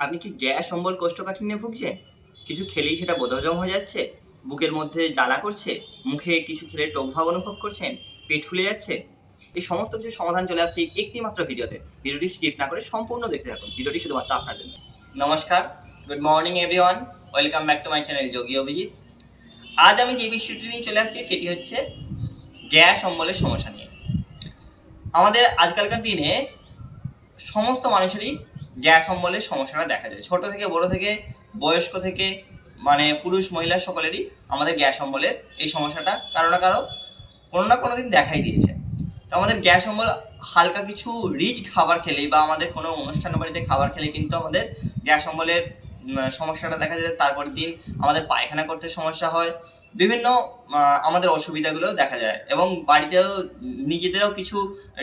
আপনি কি গ্যাস, অম্বল, কোষ্ঠকাঠিন্যে ভুগছেন? কিছু খেলেই সেটা বোধহজম হয়ে যাচ্ছে? বুকের মধ্যে জ্বালা করছে? মুখে কিছু খেলে টক ভাব অনুভব করছেন? পেট ফুলে যাচ্ছে? এই সমস্ত কিছু সমাধান চলে আসছে একটি মাত্র ভিডিওতে। ভিডিওটি স্কিপ না করে সম্পূর্ণ দেখতে থাকুন। ভিডিওটি শুধুমাত্র আপনার জন্য। নমস্কার। Good morning everyone welcome back to my channel Yogi Abhijit আজ আমি যে বিষয়টি নিয়ে চলে আসছি, সেটি হচ্ছে গ্যাস, অম্বলের সমস্যা নিয়ে। আমাদের আজকালকার দিনে সমস্ত মানুষেরই গ্যাস অম্বলের সমস্যাটা দেখা যায়। ছোট থেকে বড় থেকে, বয়স্ক থেকে মানে পুরুষ, মহিলা সকলেরই আমাদের গ্যাস অম্বলের এই সমস্যাটা কারও না কারও কোনো না কোনো দিন দেখাই দিয়েছে। তো আমাদের গ্যাস অম্বল হালকা কিছু রিচ খাবার খেলেই বা আমাদের কোনো অনুষ্ঠান বাড়িতে খাবার খেলে কিন্তু আমাদের গ্যাস অম্বলের সমস্যাটা দেখা যায়। তারপরের দিন আমাদের পায়খানা করতে সমস্যা হয়। বিভিন্ন আমাদের অসুবিধাগুলো দেখা যায় এবং বাড়িতেও নিজেদেরও কিছু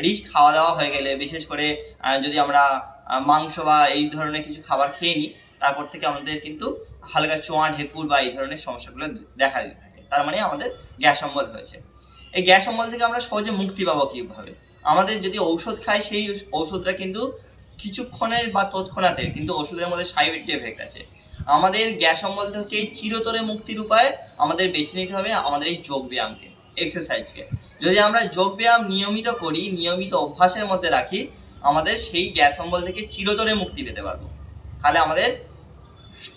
রিচ খাওয়া দাওয়া হয়ে গেলে, বিশেষ করে যদি আমরা মাংস বা এই ধরনের কিছু খাবার খেয়ে নিই, তারপর থেকে আমাদের কিন্তু হালকা চোঁয়া, ঢেকুর বা এই ধরনের সমস্যাগুলো দেখা দিতে থাকে। তার মানে আমাদের গ্যাস অম্বল হয়েছে। এই গ্যাস অম্বল থেকে আমরা সহজে মুক্তি পাবো কীভাবে? আমাদের যদি ঔষধ খাই, সেই ঔষধটা কিন্তু কিছুক্ষণের বা তৎক্ষণাতের কিন্তু ওষুধের মধ্যে সাইড এফেক্ট আছে। আমাদের গ্যাস অম্বল থেকে চিরতরে মুক্তির উপায় আমাদের বেছে নিতে হবে আমাদের এই যোগ ব্যায়ামকে এক্সারসাইজকে যদি আমরা যোগ ব্যায়াম নিয়মিত করি, নিয়মিত অভ্যাসের মধ্যে রাখি, আমাদের সেই গ্যাস অম্বল থেকে চিরতরে মুক্তি পেতে পারব। তাহলে আমাদের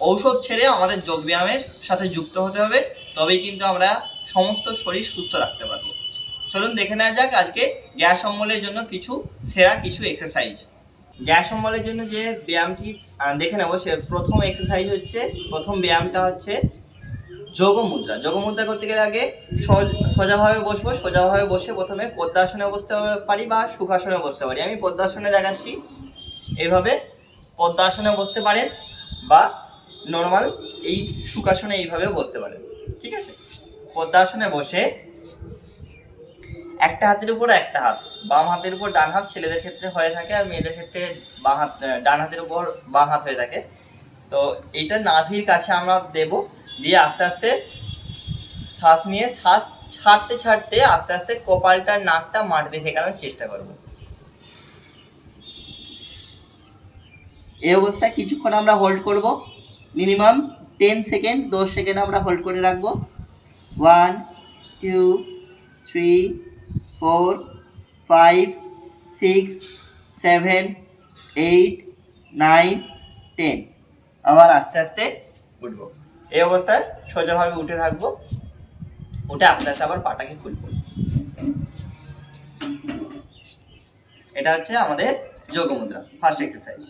ঔষধ ছেড়ে আমাদের যোগ ব্যায়ামের সাথে যুক্ত হতে হবে, তবেই কিন্তু আমরা সমস্ত শরীর সুস্থ রাখতে পারব। চলুন দেখে নেওয়া যাক আজকে গ্যাস অম্বলের জন্য কিছু সেরা কিছু এক্সারসাইজ গ্যাস অম্বলের জন্য যে ব্যায়ামটি দেখে নেব, সে প্রথম এক্সারসাইজ হচ্ছে, প্রথম ব্যায়ামটা হচ্ছে যোগ মুদ্রা। যোগ মুদ্রা করতে গেলে আগে সজ- সোজাভাবে বসবো, সোজাভাবে বসে প্রথমে পদ্মাসনে বসতে পারি বা সুখাসনে বসতে পারি। আমি পদ্মাসনে দেখাচ্ছি এইভাবে পদ্মাসনে বসতে পারেন বা নর্মাল এই সুখাসনে এইভাবে বসতে পারেন। ঠিক আছে? পদ্মাসনে বসে একটা হাতের উপর একটা হাত। বাম হাতের উপর ডান হাত ছেলেদের ক্ষেত্রে হয়ে থাকে আর মেয়েদের ক্ষেত্রে বাঁ হাত ডান হাতের উপর বাঁ হাত হয়ে থাকে। তো এটা নাভির কাছে আমরা দেব। দিয়ে আস্তে আস্তে শ্বাস নিয়ে, শ্বাস ছাড়তে ছাড়তে আস্তে আস্তে কপালটা নাকটা মাটিতে ঠেকানোর চেষ্টা করব। এই অবস্থায় কিছুক্ষণ আমরা হোল্ড করব। মিনিমাম টেন সেকেন্ড দশ সেকেন্ড আমরা হোল্ড করে রাখব। One two three four, five, six, seven, eight, nine, ten. আবার আস্তে আস্তে উঠবো। এই অবস্থায় সোজাভাবে উঠে থাকব। উঠে আস্তে আস্তে আবার পাটাকে খুলবো। এটা হচ্ছে আমাদের যোগ মুদ্রা ফার্স্ট এক্সারসাইজ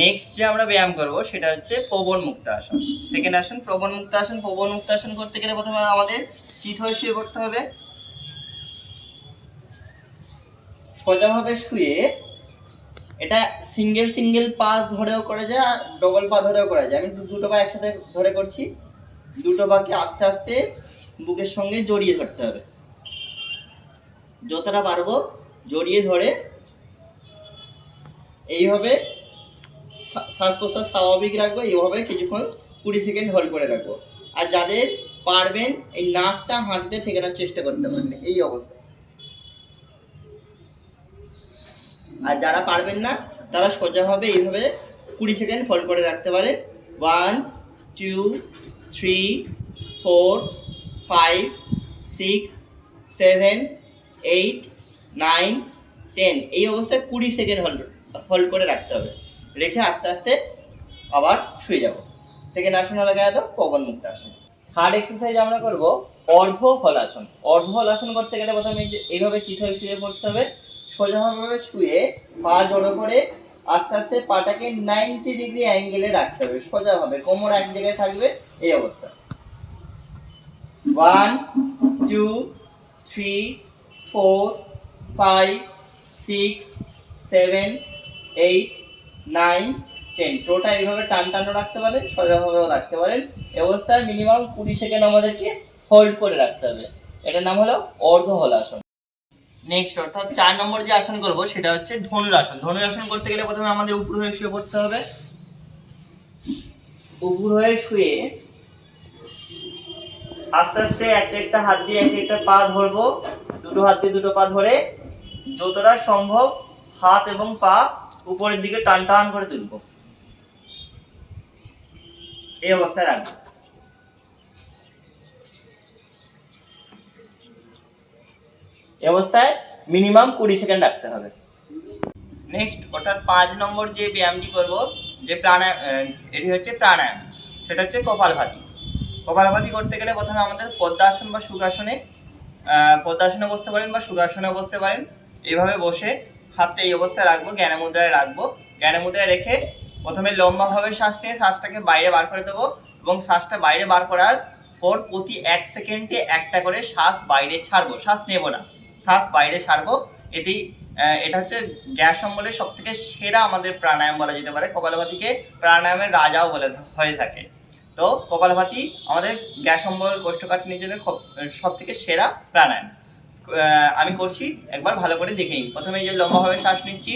নেক্সট যে আমরা ব্যায়াম করব, সেটা হচ্ছে প্রবণ মুক্ত আসন সেকেন্ড আসন, প্রবণ মুক্ত আসন প্রবণ মুক্ত আসন করতে গেলে প্রথমে আমাদের চিত হয়ে শুয়ে পড়তে হবে। সোজাভাবে শুয়ে এটা সিঙ্গেল সিঙ্গেল পা ধরেও করা যায় আর ডবল পা ধরেও করা যায়। আমি দুটো পা একসাথে ধরে করছি। দুটো পাকে আস্তে আস্তে বুকের সঙ্গে জড়িয়ে ধরতে হবে। যতটা পারব জড়িয়ে ধরে এইভাবে শ্বাস প্রশ্বাস স্বাভাবিক রাখব, এইভাবে কিছুক্ষণ কুড়ি সেকেন্ড হোল্ড করে রাখব। আর যাদের পারবেন, এই নাকটা হাঁটতে ঠেকানোর চেষ্টা করতে পারেন এই অবস্থা। আর যারা পারবেন না, তারা সোজাভাবে এইভাবে কুড়ি সেকেন্ড হোল্ড করে রাখতে পারেন। One two three four five six seven eight nine ten এই অবস্থায় কুড়ি সেকেন্ড হোল্ড হোল্ড করে রাখতে হবে। রেখে আস্তে আস্তে আবার শুয়ে যাব। সেকেন্ড আসন হলে গেল পবন মুক্ত আসন। থার্ড এক্সারসাইজ আমরা করব অর্ধ হলাসন অর্ধ হলাসন করতে গেলে প্রথমে এইভাবে শীত হয়ে শুয়ে পড়তে হবে। সোজাভাবে শুয়ে পা জড়ো করে আস্তে আস্তে পাটাকে নাইনটি ডিগ্রি অ্যাঙ্গেলে রাখতে হবে, সোজাভাবে। কোমর এক জায়গায় থাকবে, এই অবস্থা। One two three four five six seven eight nine ten টোটা এইভাবে টান টানো রাখতে পারেন, সোজাভাবেও রাখতে পারেন। অবস্থায় মিনিমাম কুড়ি সেকেন্ড আমাদেরকে হোল্ড করে রাখতে হবে। এটার নাম হলো অর্ধ হলাসন নেক্সট অর্থাৎ চার নম্বর যে আসন করব, সেটা হচ্ছে ধনুরাসন। ধনুরাসন করতে গেলে প্রথমে আমাদের উপর হয়ে শুয়ে পড়তে হবে। উপর হয়ে শুয়ে আস্তে আস্তে একটা একটা হাত দিয়ে একটা একটা পা ধরবো। দুটো হাত দিয়ে দুটো পা ধরে যতটা সম্ভব হাত এবং পা উপরের দিকে টান টান করে তুলবো। এই অবস্থায় রাখব। এই অবস্থায় মিনিমাম কুড়ি সেকেন্ড রাখতে হবে। নেক্সট অর্থাৎ পাঁচ নম্বর যে ব্যায়ামটি করব যে প্রাণায়াম এটি হচ্ছে প্রাণায়াম। সেটা হচ্ছে কপালভাতি। কপালভাতি করতে গেলে প্রথমে আমাদের পদ্মাসন বা সুখাসনে আহ, পদ্মাসনে বসতে পারেন বা সুখাসনে বসতে পারেন। এইভাবে বসে হাতটা এই অবস্থায় রাখব জ্ঞান মুদ্রায় রাখব। জ্ঞান মুদ্রায় রেখে প্রথমে লম্বাভাবে শ্বাস নিয়ে শ্বাসটাকে বাইরে বার করে দেবো এবং শ্বাসটা বাইরে বার করার পর প্রতি এক সেকেন্ডে একটা করে শ্বাস বাইরে ছাড়বো শ্বাস নেব না। শ্বাস বাইরে ছাড়বো এটি এটা হচ্ছে গ্যাস অম্বলের সব থেকে সেরা আমাদের প্রাণায়াম বলা যেতে পারে। কপালভাতিকে প্রাণায়ামের রাজাও বলে হয়ে থাকে। তো কপালভাতি আমাদের গ্যাস অম্বল, কোষ্ঠকাঠিন্যের জন্য সব থেকে সেরা প্রাণায়াম। আমি করছি, একবার ভালো করে দেখে নিন। প্রথমে যে লম্বাভাবে শ্বাস নিচ্ছি,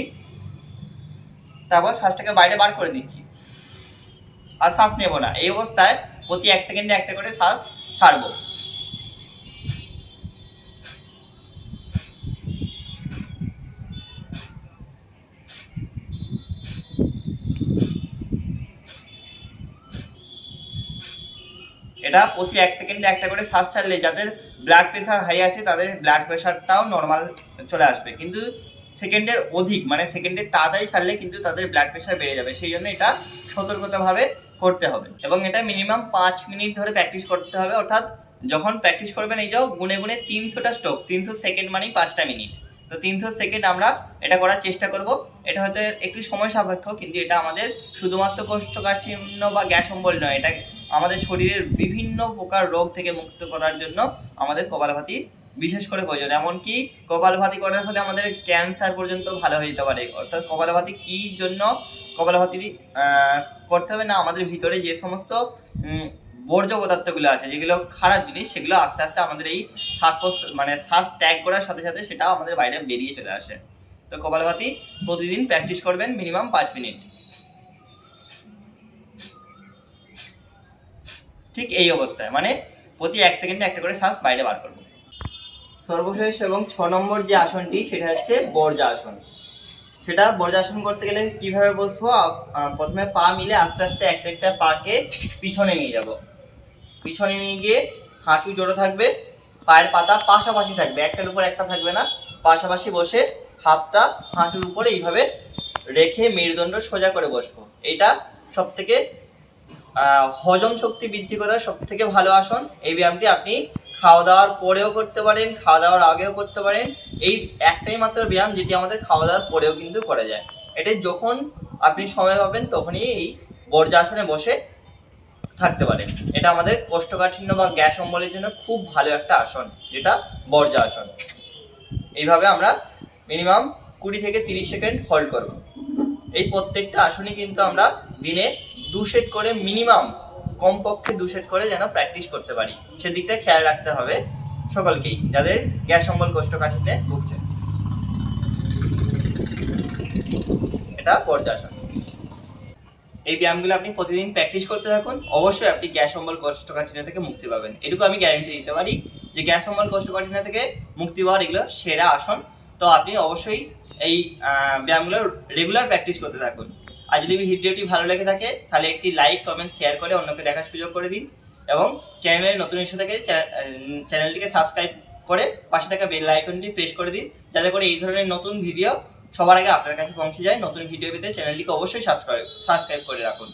তারপর শ্বাসটাকে বাইরে বার করে দিচ্ছি। আর শ্বাস নেব না। এই অবস্থায় প্রতি এক সেকেন্ডে একটা করে শ্বাস ছাড়বো। এটা প্রতি এক সেকেন্ডে একটা করে শ্বাস ছাড়লে যাদের ব্লাড প্রেশার হাই আছে, তাদের ব্লাড প্রেশারটাও নর্মাল চলে আসবে। কিন্তু সেকেন্ডের অধিক মানে সেকেন্ডের তাড়াতাড়ি ছাড়লে কিন্তু তাদের ব্লাড প্রেশার বেড়ে যাবে। সেই জন্য এটা সতর্কতাভাবে করতে হবে। এবং এটা মিনিমাম পাঁচ মিনিট ধরে প্র্যাকটিস করতে হবে। অর্থাৎ যখন প্র্যাকটিস করবেন, এই যাও গুনে গুনে তিনশোটা স্ট্রোক তিনশো সেকেন্ড মানেই পাঁচটা মিনিট। তো তিনশো সেকেন্ড আমরা এটা করার চেষ্টা করব। এটা হয়তো একটু সময় সাপেক্ষ, কিন্তু এটা আমাদের শুধুমাত্র কোষ্ঠকাঠিন্য বা গ্যাস অম্বল নয়, এটা আমাদের শরীরের বিভিন্ন প্রকার রোগ থেকে মুক্ত করার জন্য আমাদের কপালভাতি বিশেষ করে প্রয়োজন। এমনকি কপালভাতি করার ফলে আমাদের ক্যান্সার পর্যন্ত ভালো হয়ে যেতে পারে। অর্থাৎ কপালভাতি কি জন্য কপালভাতি করতে হবে না? আমাদের ভিতরে যে সমস্ত বর্জ্য পদার্থগুলো আছে, যেগুলো খারাপ জিনিস, সেগুলো আস্তে আস্তে আমাদের এই শ্বাস মানে শ্বাস ত্যাগ করার সাথে সাথে সেটাও আমাদের বাইরে বেরিয়ে চলে আসে। তো কপালভাতি প্রতিদিন প্র্যাকটিস করবেন মিনিমাম পাঁচ মিনিট ঠিক এই অবস্থায় মানে প্রতি এক সেকেন্ডে একটা করে শ্বাস বাইরে বার করব। সর্বশেষ এবং ছ নম্বর যে আসনটি, সেটা হচ্ছে বর্জা আসন সেটা বর্জাসন করতে গেলে কীভাবে বসবো? প্রথমে পা মিলে আস্তে আস্তে একটা একটা পাকে পিছনে নিয়ে যাব। পিছনে নিয়ে গিয়ে হাঁটু জোড়ো থাকবে, পায়ের পাতা পাশাপাশি থাকবে, একটার উপর একটা থাকবে না। পাশাপাশি বসে হাতটা হাঁটুর উপরে এইভাবে রেখে মেরুদণ্ড সোজা করে বসবো। এটা সব থেকে হজম শক্তি বৃদ্ধি করার সব থেকে ভালো আসন। এই ব্যায়ামটি আপনি খাওয়া দাওয়ার পরেও করতে পারেন, খাওয়া দাওয়ার আগেও করতে পারেন। এই একটাই মাত্র ব্যায়াম যেটি আমাদের খাওয়া দাওয়ার পরেও কিন্তু করা যায়। এটা যখন আপনি সময় পাবেন, তখনই এই বর্জাসনে বসে থাকতে পারেন। এটা আমাদের কোষ্ঠকাঠিন্য বা গ্যাস অম্বলের জন্য খুব ভালো একটা আসন, যেটা বর্জা আসন এইভাবে আমরা মিনিমাম কুড়ি থেকে তিরিশ সেকেন্ড হোল্ড করব। এই প্রত্যেকটা আসনই কিন্তু আমরা দিনে দু সেট করে মিনিমাম কমপক্ষে দু সেট করে যেন প্র্যাকটিস করতে পারি। সেদিকটা খেয়াল রাখতে হবে সকলকেই, যাদের গ্যাস অম্বল কোষ্ঠকাঠিন্যে ভুগছে। এটা পর্যাসন এই ব্যায়ামগুলো আপনি প্রতিদিন প্র্যাকটিস করতে থাকুন। অবশ্যই আপনি গ্যাস অম্বল কোষ্ঠকাঠিন্য থেকে মুক্তি পাবেন। এটুকু আমি গ্যারান্টি দিতে পারি যে গ্যাস অম্বল কোষ্ঠকাঠিন্য থেকে মুক্তি পাওয়ার এগুলো সেরা আসন। তো আপনি অবশ্যই এই ব্যায়ামগুলো রেগুলার প্র্যাকটিস করতে থাকুন। আর যদি ভিডিওটি ভালো লেগে থাকে, তাহলে একটি লাইক কমেন্ট শেয়ার করে অন্যকে দেখার সুযোগ করে দিন। এবং চ্যানেলে নতুন এসে থাকে চ্যানেলটিকে সাবস্ক্রাইব করে পাশে থাকা বেল আইকনটি প্রেস করে দিন, যাতে করে এই ধরনের নতুন ভিডিও সবার আগে আপনার কাছে পৌঁছে যায়। নতুন ভিডিও পেতে চ্যানেলটিকে অবশ্যই সাবস্ক্রাইব সাবস্ক্রাইব করে রাখুন।